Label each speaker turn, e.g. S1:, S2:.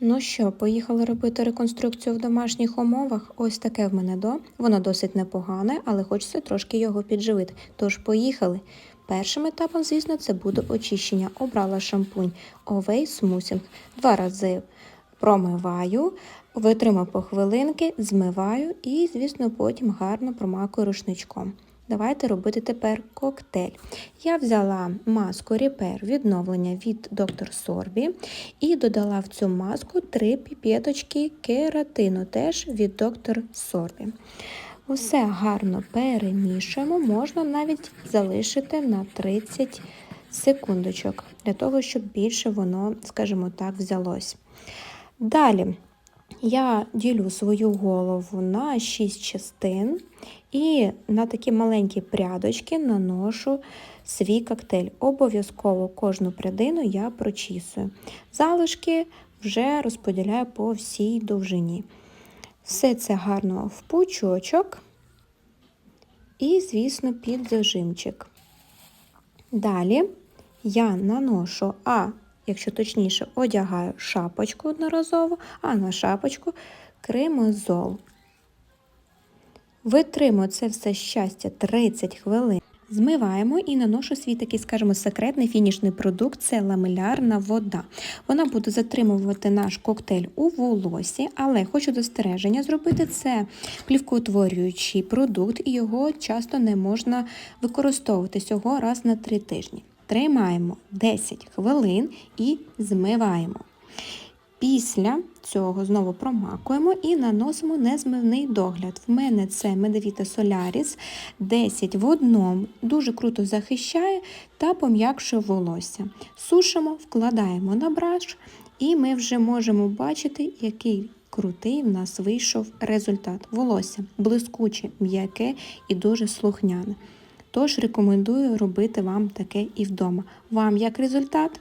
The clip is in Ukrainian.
S1: Ну що, поїхали робити реконструкцію в домашніх умовах? Ось таке в мене до. Воно досить непогане, але хочеться трошки його підживити. Тож поїхали. Першим етапом, звісно, це буде очищення. Обрала шампунь Ovey Smoothing. Два рази промиваю, витримаю по хвилинки, змиваю і, звісно, потім гарно промакую рушничком. Давайте робити тепер коктейль. Я взяла маску Repair відновлення від Dr. Sorbi і додала в цю маску три піпеточки кератину теж від Dr. Sorbi. Усе гарно перемішуємо, можна навіть залишити на 30 секундочок, для того, щоб більше воно, скажімо так, взялось. Далі я ділю свою голову на 6 частин і на такі маленькі прядочки наношу свій коктейль. Обов'язково кожну прядину я прочісую. Залишки вже розподіляю по всій довжині. Все це гарно в пучочок і, звісно, під зажимчик. Далі я наношу, а якщо точніше, одягаю шапочку одноразово, а на шапочку кремозол. Витримую це все щастя 30 хвилин. Змиваємо і наношу свій такий, скажімо, секретний фінішний продукт це ламелярна вода. Вона буде затримувати наш коктейль у волосі, але хочу застереження зробити це плівкоутворюючий продукт, і його часто не можна використовувати всього раз на 3 тижні. Тримаємо 10 хвилин і змиваємо. Після цього знову промакуємо і наносимо незмивний догляд. В мене це Medevita Solaris 10 в одному, дуже круто захищає та пом'якшує волосся. Сушимо, вкладаємо на браш, і ми вже можемо бачити, який крутий в нас вийшов результат. Волосся блискуче, м'яке і дуже слухняне. Тож рекомендую робити вам таке і вдома. Вам як результат?